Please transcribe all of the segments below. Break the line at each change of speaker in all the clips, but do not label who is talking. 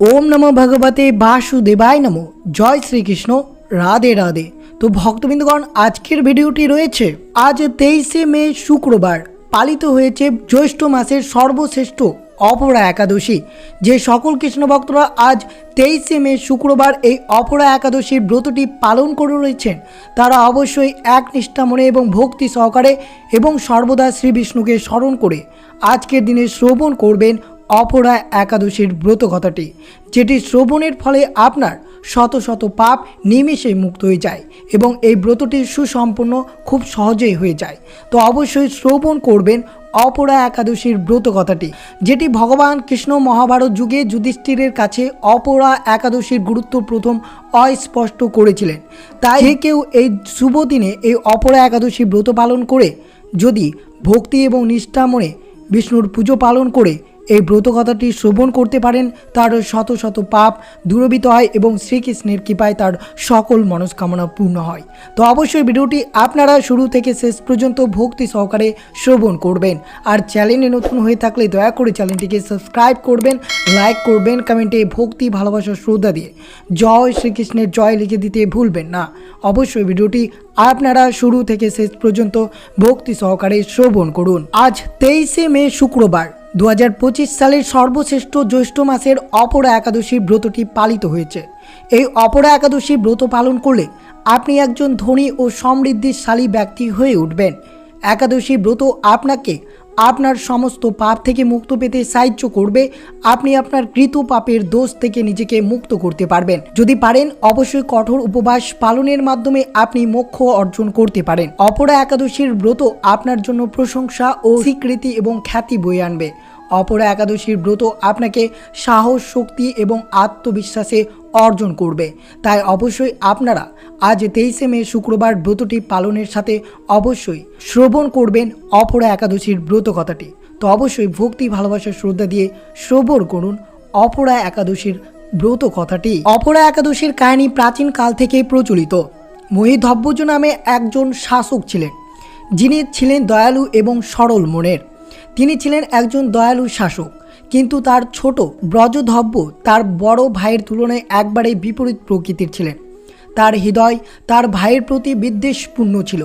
ওম নমো ভগবতে বাসুদেবায় নমো। জয় শ্রীকৃষ্ণ। রাধে রাধে। তো ভক্তবৃন্দগণ, আজকের ভিডিওটি রয়েছে। আজ তেইশে মে শুক্রবার পালিত হয়েছে জ্যৈষ্ঠ মাসের সর্বশ্রেষ্ঠ অপরা একাদশী। যে সকল কৃষ্ণ ভক্তরা আজ তেইশে মে শুক্রবার এই অপরা একাদশীর ব্রতটি পালন করে রয়েছেন, তারা অবশ্যই এক নিষ্ঠা মনে এবং ভক্তি সহকারে এবং সর্বদা শ্রী বিষ্ণুকে স্মরণ করে আজকের দিনে শ্রবণ করবেন অপরা একাদশীর ব্রত কথাটি যেটি শ্রবণের ফলে আপনার শত শত পাপ নিমেষে মুক্ত হয়ে যায় এবং এই ব্রতটি সুসম্পন্ন খুব সহজেই হয়ে যায়। তো অবশ্যই শ্রবণ করবেন অপরা একাদশীর ব্রত কথাটি যেটি ভগবান কৃষ্ণ মহাভারত যুগে যুধিষ্ঠিরের কাছে অপরা একাদশীর গুরুত্ব প্রথম অস্পষ্ট করেছিলেন। তাই কেউ এই শুভ দিনে এই অপরা একাদশী ব্রত পালন করে, যদি ভক্তি এবং নিষ্ঠা মনে বিষ্ণুর পুজো পালন করে এই ব্রত কথাটি শ্রবণ করতে পারেন তার শত শত পাপ দূরবিত হয় এবং শ্রীকৃষ্ণের কৃপায় তার সকল মনস্কামনা পূর্ণ হয়। তো অবশ্যই ভিডিওটি আপনারা শুরু থেকে শেষ পর্যন্ত ভক্তি সহকারে শ্রবণ করবেন। আর চ্যানেলে নতুন হয়ে থাকলে দয়া করে চ্যানেলটিকে সাবস্ক্রাইব করবেন, লাইক করবেন, কমেন্টে ভক্তি, ভালোবাসা, শ্রদ্ধা দিয়ে জয় শ্রীকৃষ্ণের জয় লিখে দিতে ভুলবেন না। অবশ্যই ভিডিওটি আপনারা শুরু থেকে শেষ পর্যন্ত ভক্তি সহকারে শ্রবণ করুন। আজ তেইশে মে শুক্রবার। দু হাজার পঁচিশ সালের সর্বশ্রেষ্ঠ জ্যৈষ্ঠ মাসের অপরা একাদশী ব্রতটি পালিত হয়েছে। এই অপরা একাদশী ব্রত পালন করলে আপনি একজন ধনী ও সমৃদ্ধিশালী ব্যক্তি হয়ে উঠবেন। একাদশী ব্রত আপনাকে আপনার সমস্ত পাপ থেকে মুক্ত পেতে সাহায্য করবে। আপনি আপনার কৃত পাপের দোষ থেকে নিজেকে মুক্ত করতে পারবেন। যদি পারেন, অবশ্যই কঠোর উপবাস পালনের মাধ্যমে আপনি মোক্ষ অর্জন করতে পারেন। অপরা একাদশীর ব্রত আপনার জন্য প্রশংসা ও স্বীকৃতি এবং খ্যাতি বয়ে আনবে। অপরা একাদশীর ব্রত আপনাকে সাহস, শক্তি এবং আত্মবিশ্বাসে অর্জন করবে। তাই অবশ্যই আপনারা আজ তেইশে মে শুক্রবার ব্রতটি পালনের সাথে অবশ্যই শ্রবণ করবেন অপরা একাদশীর ব্রত কথাটি। তো অবশ্যই ভক্তি, ভালোবাসা, শ্রদ্ধা দিয়ে শ্রবণ করুন অপরা একাদশীর ব্রত কথাটি। অপরা একাদশীর কাহিনী প্রাচীন কাল থেকে প্রচলিত। মহিধব্বজ নামে একজন শাসক ছিলেন, যিনি ছিলেন দয়ালু এবং সরল মনের। তিনি ছিলেন একজন দয়ালু শাসক, কিন্তু তার ছোট ব্রজধব্য তার বড় ভাইয়ের তুলনায় একবারে বিপরীত প্রকৃতির ছিলেন। তার হৃদয় তার ভাইয়ের প্রতি বিদ্বেষপূর্ণ ছিল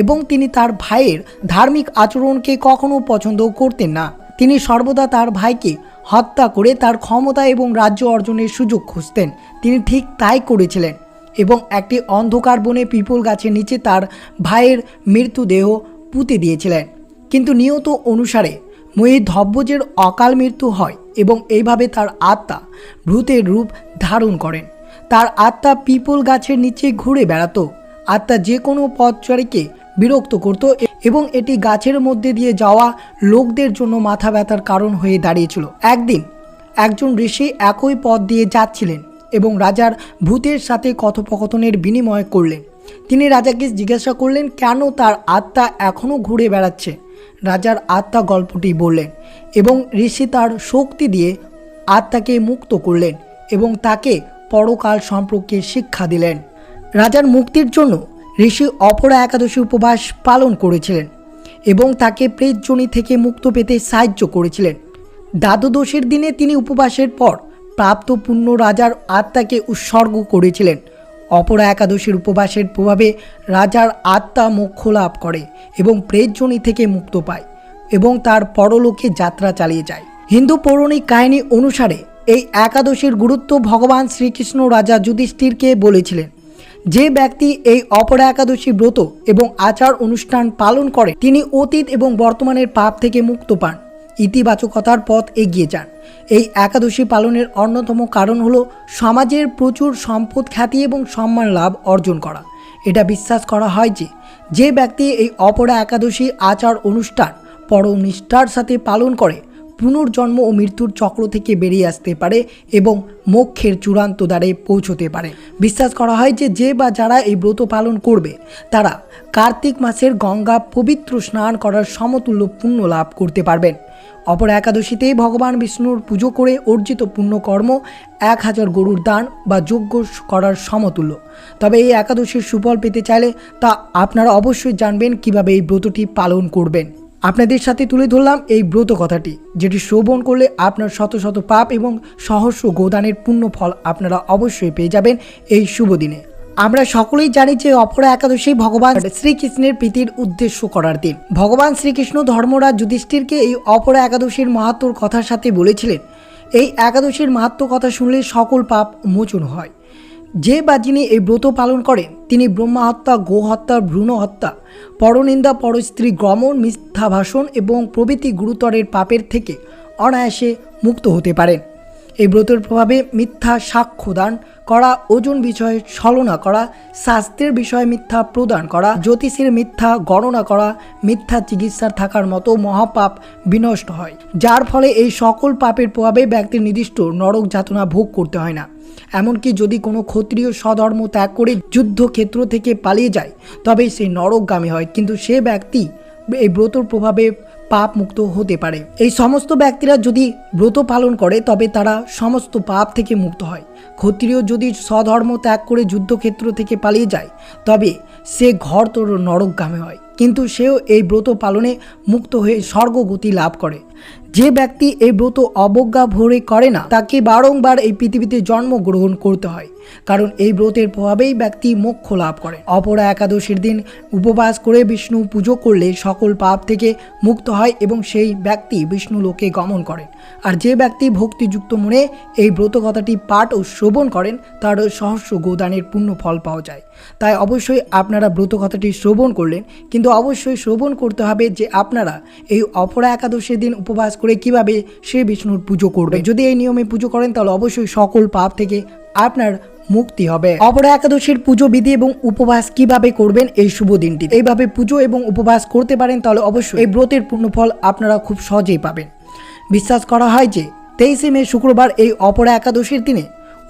এবং তিনি তার ভাইয়ের ধার্মিক আচরণকে কখনো পছন্দ করতেন না। তিনি সর্বদা তার ভাইকে হত্যা করে তার ক্ষমতা এবং রাজ্য অর্জনের সুযোগ খুঁজতেন। তিনি ঠিক তাই করেছিলেন এবং একটি অন্ধকার বনে পিপল গাছের নিচে তার ভাইয়ের মৃত্যুদেহ পুঁতে দিয়েছিলেন। কিন্তু নিয়ত অনুসারে মহিধব্বজের অকাল মৃত্যু হয় এবং এইভাবে তার আত্মা ভূতের রূপ ধারণ করেন। তার আত্মা পিপল গাছের নিচে ঘুরে বেড়াতো। আত্মা যে কোনো পথচারীকে বিরক্ত করত এবং এটি গাছের মধ্যে দিয়ে যাওয়া লোকদের জন্য মাথা ব্যথার কারণ হয়ে দাঁড়িয়েছিল। একদিন একজন ঋষি একই পথ দিয়ে যাচ্ছিলেন এবং রাজার ভূতের সাথে কথোপকথনের বিনিময় করলেন। তিনি রাজাকে জিজ্ঞাসা করলেন, কেন তার আত্মা এখনও ঘুরে বেড়াচ্ছে? রাজার আত্মা গল্পটি বললেন এবং ঋষি তার শক্তি দিয়ে আত্মাকে মুক্ত করলেন এবং তাকে পরকাল সম্পর্কে শিক্ষা দিলেন। রাজার মুক্তির জন্য ঋষি অপরা একাদশী উপবাস পালন করেছিলেন এবং তাকে প্রেতজনি থেকে মুক্ত পেতে সাহায্য করেছিলেন। দ্বাদশীর দিনে তিনি উপবাসের পর প্রাপ্ত পুণ্য রাজার আত্মাকে উৎসর্গ করেছিলেন অপরা একাদশীর উপবাসের প্রভাবে রাজার আত্মা মোক্ষ লাভ করে এবং প্রেতজনি থেকে মুক্ত পায় এবং তার পরলোকে যাত্রা চালিয়ে যায়। হিন্দু পৌরাণিক কাহিনী অনুসারে এই একাদশীর গুরুত্ব ভগবান শ্রীকৃষ্ণ রাজা যুধিষ্ঠিরকে বলেছিলেন। যে ব্যক্তি এই অপরা একাদশী ব্রত এবং আচার অনুষ্ঠান পালন করে, তিনি অতীত এবং বর্তমানের পাপ থেকে মুক্ত পান। ইতিবাচকতার পথ এগিয়ে যান। এই একাদশী পালনের অন্যতম কারণ হলো সমাজের প্রচুর সম্পদ খ্যাতি এবং সম্মান লাভ অর্জন করা। এটা বিশ্বাস করা হয় যে যে ব্যক্তি এই অপরা একাদশী আচার অনুষ্ঠান, পরম নিষ্ঠার সাথে পালন করে, পুনর্জন্ম ও মৃত্যুর চক্র থেকে বেরিয়ে আসতে পারে এবং মোক্ষের চূড়ান্ত দ্বারে পৌঁছতে পারে। বিশ্বাস করা হয় যে যে বা যারা এই ব্রত পালন করবে, তারা কার্তিক মাসের গঙ্গা পবিত্র স্নান করার সমতুল্য পুণ্য লাভ করতে পারবেন। অপর একাদশীতেই ভগবান বিষ্ণুর পুজো করে অর্জিত পুণ্যকর্ম এক হাজার গরুর দান বা যজ্ঞ করার সমতুল্য। তবে এই একাদশীর সুফল পেতে চাইলে তা আপনারা অবশ্যই জানবেন কীভাবে এই ব্রতটি পালন করবেন। আপনাদের সাথে তুলে ধরলাম এই ব্রত কথাটি, যেটি শ্রবণ করলে আপনার শত শত পাপ এবং সহস্র গোদানের পূর্ণ ফল আপনারা অবশ্যই পেয়ে যাবেন এই শুভ দিনে। আমরা সকলেই জানি যে অপরা একাদশী ভগবান শ্রীকৃষ্ণের প্রীতির উদ্দেশ্য করার দিন। ভগবান শ্রীকৃষ্ণ ধর্মরাজ যুধিষ্ঠিরকে এই অপরা একাদশীর মাহাত্মর কথার সাথে বলেছিলেন। এই একাদশীর মাহাত্ম কথা শুনলে সকল পাপ মোচন হয়। যে বা যিনি এই ব্রত পালন করেন, তিনি ব্রহ্মা হত্যা গো হত্যা ভ্রূণ হত্যা পরনিন্দা, পরস্ত্রী, গমন মিথ্যা ভাষণ এবং প্রভৃতি গুরুতরের পাপের থেকে অনায়াসে মুক্ত হতে পারেন। এই ব্রতের প্রভাবে মিথ্যা সাক্ষ্য দান করা ওজন বিষয়ে, ছলনা করা স্বাস্থ্যের বিষয়ে মিথ্যা প্রদান করা, জ্যোতিষের মিথ্যা গণনা করা, মিথ্যা চিকিৎসার থাকার মতো মহাপাপ বিনষ্ট হয়। যার ফলে এই সকল পাপের প্রভাবে ব্যক্তির নির্দিষ্ট নরক যাতনা ভোগ করতে হয় না। এমনকি যদি কোনো ক্ষত্রিয় স্বধর্ম ত্যাগ করে যুদ্ধক্ষেত্র থেকে পালিয়ে যায় তবে সে নরকগামী হয়। কিন্তু সে ব্যক্তি এই ব্রতর প্রভাবে পাপ মুক্ত হতে পারে। এই সমস্ত ব্যক্তিরা যদি ব্রত পালন করে, তবে তারা সমস্ত পাপ থেকে মুক্ত হয়। ক্ষত্রিয় যদি স্বধর্ম ত্যাগ করে যুদ্ধক্ষেত্র থেকে পালিয়ে যায়, তবে সে ঘর তোর নরকগামী হয়। কিন্তু সেও এই ব্রত পালনে মুক্ত হয়ে স্বর্গগতি লাভ করে। যে ব্যক্তি এই ব্রত অবজ্ঞা ভরে করে না, তাকে বারংবার এই পৃথিবীতে জন্মগ্রহণ করতে হয়। কারণ এই ব্রতের প্রভাবেই ব্যক্তি মোক্ষ লাভ করে। অপরা একাদশীর দিন উপবাস করে বিষ্ণু পুজো করলে সকল পাপ থেকে মুক্ত হয় এবং সেই ব্যক্তি বিষ্ণু লোকে গমন করেন আর যে ব্যক্তি ভক্তিযুক্ত মনে এই ব্রত কথাটি পাঠ ও শ্রবণ করেন, তার সহস্র গোদানের পূর্ণ ফল পাওয়া যায়। তাই অবশ্যই আপনারা ব্রত কথাটি শ্রবণ করলেন, কিন্তু অবশ্যই শ্রবণ করতে হবে যে আপনারা এই অপরা একাদশীর দিন উপবাস করে কীভাবে সে বিষ্ণুর পুজো করবে? যদি এই নিয়মে পুজো করেন তাহলে অবশ্যই সকল পাপ থেকে আপনার মুক্তি হবে। অপরা একাদশীর পুজো বিধি এবং উপবাস কীভাবে করবেন এই শুভ দিনটি এইভাবে পুজো এবং উপবাস করতে পারেন তাহলে অবশ্যই এই ব্রতের পূর্ণফল আপনারা খুব সহজেই পাবেন। বিশ্বাস করা হয় যে তেইশে মে শুক্রবার এই অপরা একাদশীর দিনে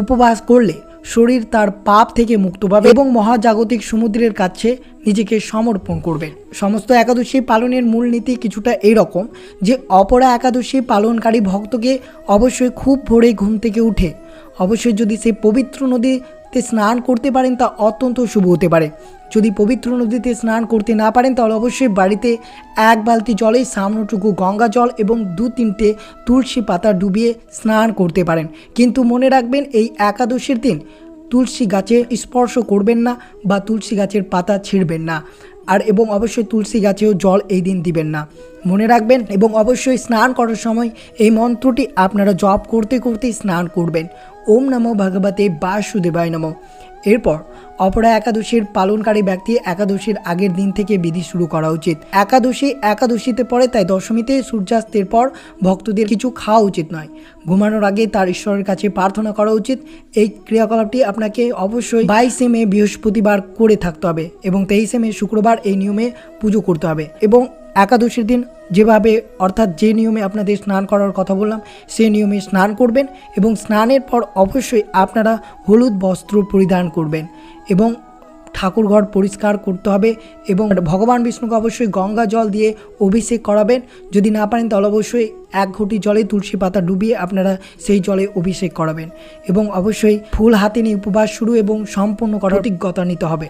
উপবাস করলে শরীর তার পাপ থেকে মুক্ত পাবে এবং মহাজাগতিক সমুদ্রের কাছে নিজেকে সমর্পণ করবে। সমস্ত একাদশী পালনের মূলনীতি কিছুটা এইরকম যে, অপরা একাদশী পালনকারী ভক্তকে অবশ্যই খুব ভোরে ঘুম থেকে উঠে। অবশ্যই যদি সে পবিত্র নদীতে স্নান করতে পারেন তা অত্যন্ত শুভ হতে পারে। যদি পবিত্র নদীতে স্নান করতে না পারেন, তাহলে অবশ্যই বাড়িতে এক বালতি জলে সামনটুকু গঙ্গা জল এবং দু তিনটে তুলসী পাতা ডুবিয়ে স্নান করতে পারেন। কিন্তু মনে রাখবেন, এই একাদশীর দিন তুলসী গাছে স্পর্শ করবেন না বা তুলসী গাছের পাতা ছিঁড়বেন না। আর এবং অবশ্যই তুলসী গাছেও জল এই দিন দিবেন না। মনে রাখবেন এবং অবশ্যই স্নান করার সময় এই মন্ত্রটি আপনারা জপ করতে করতে স্নান করবেন। ওম নমো ভগবতে বাসুদেবায় নমঃ। এরপর অপরা একাদশীর পালনকারী ব্যক্তি একাদশীর আগের দিন থেকে বিধি শুরু করা উচিত। একাদশী একাদশীতে পড়ে তাই দশমীতে সূর্যাস্তের পর ভক্তদের কিছু খাওয়া উচিত নয়। ঘুমানোর আগে তার ঈশ্বরের কাছে প্রার্থনা করা উচিত। এই ক্রিয়াকলাপটি আপনাকে অবশ্যই বাইশে মে বৃহস্পতিবার করে থাকতে হবে এবং তেইশে মে শুক্রবার এই নিয়মে পুজো করতে হবে এবং একাদশীর দিন যেভাবে, অর্থাৎ যে নিয়মে আপনাদের স্নান করার কথা বললাম সেই নিয়মে স্নান করবেন এবং স্নানের পর অবশ্যই আপনারা হলুদ বস্ত্র পরিধান করবেন এবং ঠাকুরঘর পরিষ্কার করতে হবে এবং ভগবান বিষ্ণুকে অবশ্যই গঙ্গা জল দিয়ে অভিষেক করাবেন। যদি না পারেন তাহলে অবশ্যই এক ঘটি জলে তুলসী পাতা ডুবিয়ে আপনারা সেই জলে অভিষেক করাবেন এবং অবশ্যই ফুল হাতে নিয়ে উপবাস শুরু এবং সম্পূর্ণ করার অভিজ্ঞতা নিতে হবে।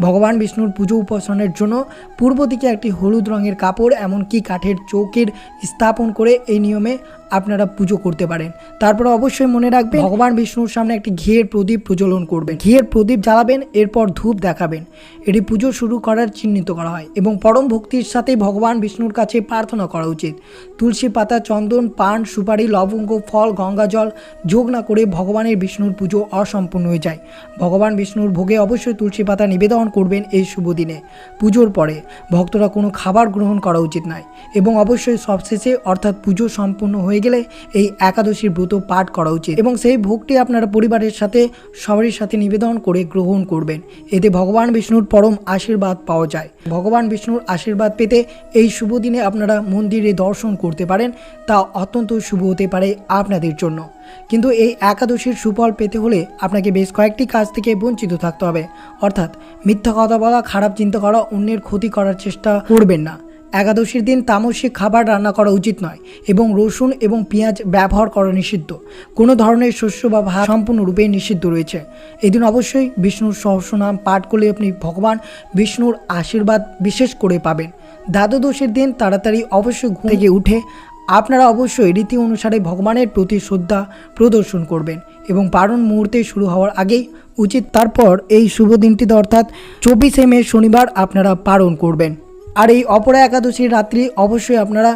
ভগবান বিষ্ণুর পুজো উপাসনের জন্য পূর্ব দিকে একটি হলুদ রঙের কাপড়, এমনকি কাঠের চৌকের স্থাপন করে এই নিয়মে আপনারা পুজো করতে পারেন। তারপর অবশ্যই মনে রাখবেন, ভগবান বিষ্ণুর সামনে একটি ঘিয়ের প্রদীপ প্রজ্বলন করবেন। ঘিয়ের প্রদীপ জ্বালাবেন, এরপর ধূপ দেখাবেন। এটি পুজো শুরু করার চিহ্নিত করা হয় এবং পরম ভক্তির সাথে ভগবান বিষ্ণুর কাছে প্রার্থনা করা উচিত। তুলসী পাতা চন্দন, পান, সুপারি, লবঙ্গ, ফল, গঙ্গা জল যোগ না করে ভগবানের বিষ্ণুর পুজো অসম্পূর্ণ হয়ে যায়। ভগবান বিষ্ণুর ভোগে অবশ্যই তুলসী পাতা নিবেদন করবেন এই শুভ দিনে। পুজোর পরে ভক্তরা কোনো খাবার গ্রহণ করা উচিত নয় এবং অবশ্যই সবশেষে অর্থাৎ পুজো সম্পূর্ণ হয়ে গেলে এই একাদশীর ব্রত পাঠ করা উচিত এবং সেই ভোগটি আপনারা পরিবারের সাথে, সবারই সাথে নিবেদন করে গ্রহণ করবেন। এতে ভগবান বিষ্ণুর পরম আশীর্বাদ পাওয়া যায়। ভগবান বিষ্ণুর আশীর্বাদ পেতে এই শুভ দিনে আপনারা মন্দিরে দর্শন করতে পারেন তা অত্যন্ত শুভ হতে পারে আপনাদের জন্য। কিন্তু এই একাদশীর সুফল পেতে হলে আপনাকে বেশ কয়েকটি কাজ থেকে বঞ্চিত থাকতে হবে। অর্থাৎ মিথ্যা কথা বলা, খারাপ চিন্তা করা, অন্যের ক্ষতি করার চেষ্টা করবেন না। একাদশীর দিন তামসিক খাবার রান্না করা উচিত নয় এবং রসুন এবং পেঁয়াজ ব্যবহার করা নিষিদ্ধ। কোনো ধরনের শস্য বা ভাত সম্পূর্ণরূপে নিষিদ্ধ রয়েছে। এদিন অবশ্যই বিষ্ণুর সহস্রনাম পাঠ করলে আপনি ভগবান বিষ্ণুর আশীর্বাদ বিশেষ করে পাবেন। দ্বাদশীর দিন তাড়াতাড়ি অবশ্যই ঘুম থেকে উঠে আপনারা অবশ্যই রীতি অনুসারে ভগবানের প্রতি শ্রদ্ধা প্রদর্শন করবেন এবং পারণ মুহূর্তে শুরু হওয়ার আগেই উচিত তারপর এই শুভ দিনটিতে অর্থাৎ চব্বিশে মে শনিবার আপনারা পারণ করবেন। আর এই অপরা একাদশীর রাত্রি অবশ্যই আপনারা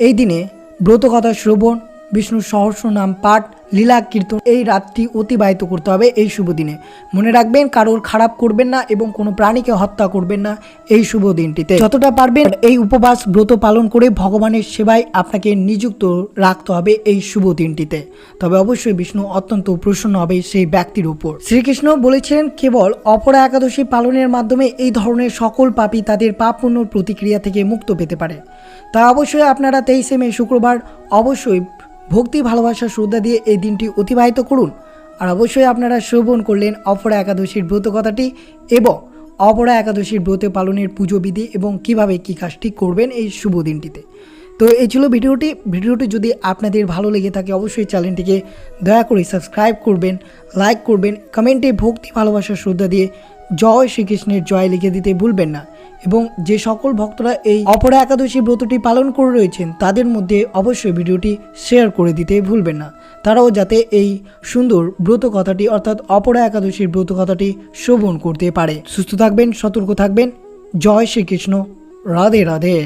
এই দিনে ব্রতকথা শ্রবণ বিষ্ণু সহস্র নাম পাঠ লীলা কীর্তন এই রাতটি অতিবাহিত করতে হবে এই শুভ দিনে। মনে রাখবেন, কারোর খারাপ করবেন না এবং কোনো প্রাণীকে হত্যা করবেন না এই শুভ দিনটিতে। যতটা পারবেন এই উপবাস ব্রত পালন করে ভগবানের সেবায় আপনাকে নিযুক্ত রাখতে হবে এই শুভ দিনটিতে। তবে অবশ্যই বিষ্ণু অত্যন্ত প্রসন্ন হবে সেই ব্যক্তির উপর। শ্রীকৃষ্ণ বলেছেন কেবল অপরা একাদশী পালনের মাধ্যমে এই ধরনের সকল পাপী তাদের পাপ পুণ্যর প্রতিক্রিয়া থেকে মুক্ত পেতে পারে। তা অবশ্যই আপনারা তেইশে মে শুক্রবার অবশ্যই ভক্তি, ভালোবাসা, শ্রদ্ধা দিয়ে এই দিনটি অতিবাহিত করুন। আর অবশ্যই আপনারা শ্রবণ করলেন অপরা একাদশীর ব্রত কথাটি এবং অপরা একাদশীর ব্রত পালনের পুজো বিধি এবং কীভাবে কী কাজটি করবেন এই শুভ দিনটিতে। তো এই ছিল ভিডিওটি। ভিডিওটি যদি আপনাদের ভালো লেগে থাকে, অবশ্যই চ্যানেলটিকে দয়া করে সাবস্ক্রাইব করবেন, লাইক করবেন, কমেন্টে ভক্তি, ভালোবাসা, শ্রদ্ধা দিয়ে জয় শ্রীকৃষ্ণের জয় লিখে দিতে ভুলবেন না। এবং যে সকল ভক্তরা এই অপরা একাদশী ব্রতটি পালন করে রয়েছেন, তাদের মধ্যে অবশ্যই ভিডিওটি শেয়ার করে দিতে ভুলবেন না। তারাও যাতে এই সুন্দর ব্রত কথাটি অর্থাৎ অপরা একাদশীর ব্রত কথাটি শ্রবণ করতে পারে। সুস্থ থাকবেন, সতর্ক থাকবেন। জয় শ্রীকৃষ্ণ। রাধে রাধে।